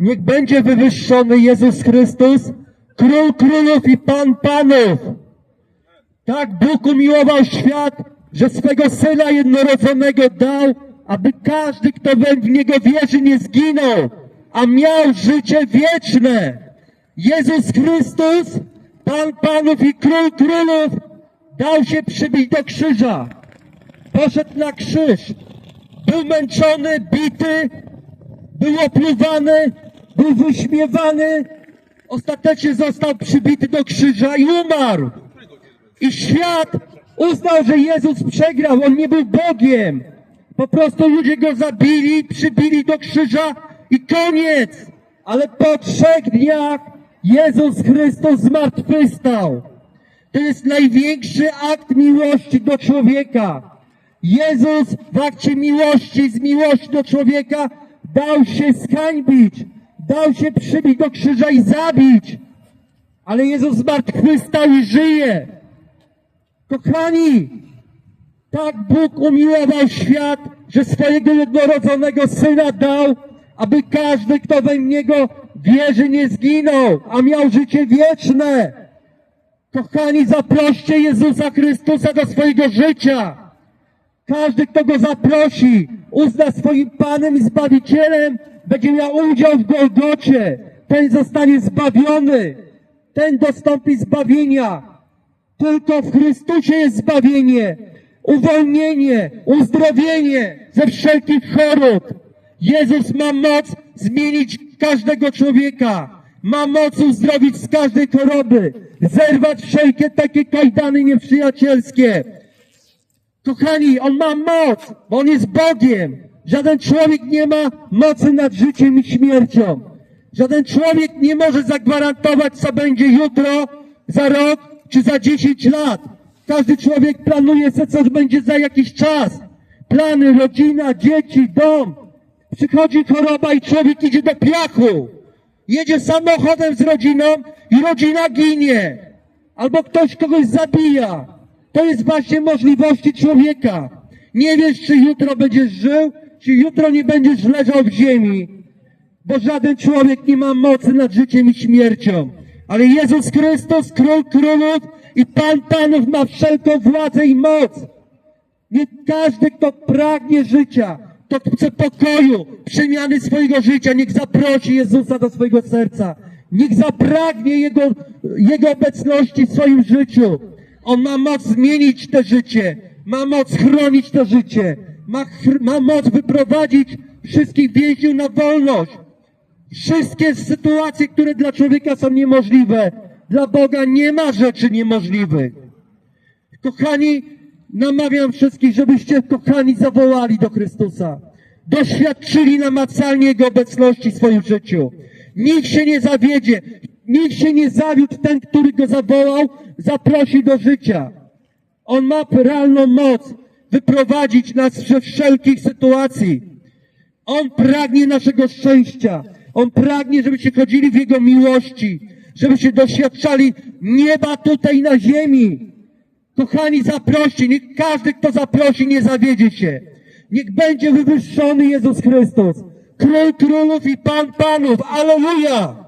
Niech będzie wywyższony Jezus Chrystus, Król Królów i Pan Panów. Tak Bóg umiłował świat, że swego Syna jednorodzonego dał, aby każdy, kto w Niego wierzy, nie zginął, a miał życie wieczne. Jezus Chrystus, Pan Panów i Król Królów, dał się przybić do krzyża. Poszedł na krzyż. Był męczony, bity, był opluwany, był wyśmiewany, ostatecznie został przybity do krzyża i umarł. I świat uznał, że Jezus przegrał, on nie był Bogiem. Po prostu ludzie go zabili, przybili do krzyża i koniec. Ale po trzech dniach Jezus Chrystus zmartwychwstał. To jest największy akt miłości do człowieka. Jezus w akcie miłości, z miłości do człowieka dał się skańbić, dał się przybić do krzyża i zabić. Ale Jezus zmartwychwstał i żyje. Kochani, tak Bóg umiłował świat, że swojego jednorodzonego Syna dał, aby każdy, kto we Niego wierzy, nie zginął, a miał życie wieczne. Kochani, zaproście Jezusa Chrystusa do swojego życia. Każdy, kto Go zaprosi, uzna swoim Panem i Zbawicielem, będzie miał udział w Golgocie. Ten zostanie zbawiony. Ten dostąpi zbawienia. Tylko w Chrystusie jest zbawienie, uwolnienie, uzdrowienie ze wszelkich chorób. Jezus ma moc zmienić każdego człowieka. Ma moc uzdrowić z każdej choroby, zerwać wszelkie takie kajdany nieprzyjacielskie. Kochani, On ma moc, bo On jest Bogiem. Żaden człowiek nie ma mocy nad życiem i śmiercią. Żaden człowiek nie może zagwarantować, co będzie jutro, za rok czy za 10 lat. Każdy człowiek planuje co będzie za jakiś czas. Plany, rodzina, dzieci, dom. Przychodzi choroba i człowiek idzie do piachu. Jedzie samochodem z rodziną i rodzina ginie. Albo ktoś kogoś zabija. To jest właśnie możliwości człowieka. Nie wiesz, czy jutro będziesz żył, czy jutro nie będziesz leżał w ziemi. Bo żaden człowiek nie ma mocy nad życiem i śmiercią. Ale Jezus Chrystus, Król Królów i Pan Panów ma wszelką władzę i moc. Nie każdy, kto pragnie życia, kto chce pokoju, przemiany swojego życia, niech zaprosi Jezusa do swojego serca. Niech zapragnie Jego, Jego obecności w swoim życiu. On ma moc zmienić to życie, ma moc chronić to życie, ma, ma moc wyprowadzić wszystkich więźniów na wolność. Wszystkie sytuacje, które dla człowieka są niemożliwe, dla Boga nie ma rzeczy niemożliwych. Kochani, namawiam wszystkich, żebyście kochani zawołali do Chrystusa. Doświadczyli namacalnie Jego obecności w swoim życiu. Nikt się nie zawiedzie. Nikt się nie zawiódł. Ten, który Go zawołał, zaprosi do życia. On ma realną moc wyprowadzić nas ze wszelkich sytuacji. On pragnie naszego szczęścia. On pragnie, żebyście chodzili w Jego miłości, żebyście doświadczali nieba tutaj na ziemi. Kochani, zaproście, niech każdy, kto zaprosi, nie zawiedzie się. Niech będzie wywyższony Jezus Chrystus, Król Królów i Pan Panów. Aleluja!